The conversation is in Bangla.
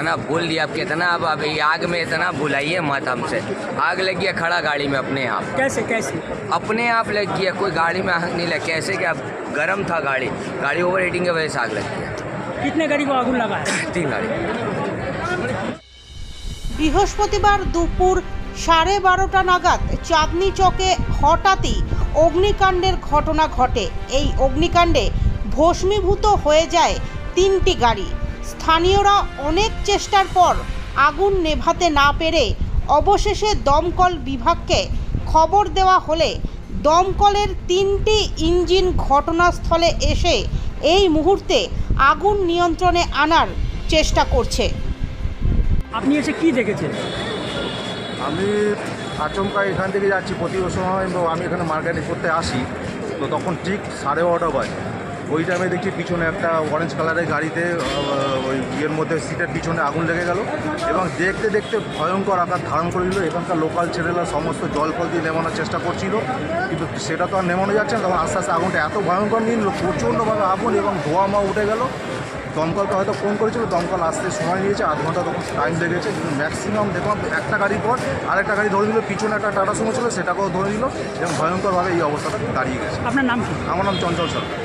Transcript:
इतना बोल दिया अब कितना अब अब ये आग में इतना बुलाइए मत हमसे आग लगी है खड़ा गाड़ी में अपने आप कैसे कैसे अपने आप लग गया कोई गाड़ी में आग नहीं लग कैसे क्या गर्म था गाड़ी गाड़ी ओवर हीटिंग की वजह से आग लग गया कितने गाड़ी को आगुन लगा है तीन गाड़ी বৃহস্পতিবার দুপুর সাড়ে বারোটা নাগাদ চাঁদনি চকে হঠাৎই অগ্নিকাণ্ডের ঘটনা ঘটে এই অগ্নিকাণ্ডে ভস্মীভূত হয়ে যায় তিনটি গাড়ি স্থানীয়রা অনেক চেষ্টার পর আগুন নেভাতে না পেরে অবশেষে দমকল বিভাগকে খবর দেওয়া হলে দমকলের তিনটি ইঞ্জিন ঘটনাস্থলে এসে এই মুহূর্তে আগুন নিয়ন্ত্রণে আনার চেষ্টা করছে। আপনি এসে কি দেখেছেন? আমি আচমকা এখান থেকে যাচ্ছি প্রতি সময় আমি এখানে মার্কেটিং করতে আসি। তো তখন ঠিক সাড়ে বারোটা বাজে। ওই টাইমে দেখছি পিছনে একটা অরেঞ্জ কালারের গাড়িতে ওই ইয়ের মধ্যে সিটের পিছনে আগুন লেগে গেল এবং দেখতে দেখতে ভয়ঙ্কর আকার ধারণ করে দিল। এখানকার লোকাল ছেলেরা সমস্ত জল ফল দিয়ে নেমানোর চেষ্টা করছিল। কিন্তু সেটা তো আর নেমানো যাচ্ছে না। তখন আস্তে আস্তে আগুনটা এত ভয়ঙ্কর নিয়ে নিল প্রচণ্ডভাবে আগুন এবং ধোয়া মা উঠে গেল। দমকলকে হয়তো ফোন করেছিল দমকল আসতে সময় নিয়েছে আধ ঘণ্টা তখন টাইম লেগেছে। কিন্তু ম্যাক্সিমাম দেখলাম একটা গাড়ির পর আরেকটা গাড়ি ধরে দিল পিছনে একটা টাটা সুমো ছিল সেটাকেও ধরে দিল এবং ভয়ঙ্করভাবে এই অবস্থাটা দাঁড়িয়ে গেছে। আপনার নাম আমার নাম চঞ্চল সরকার।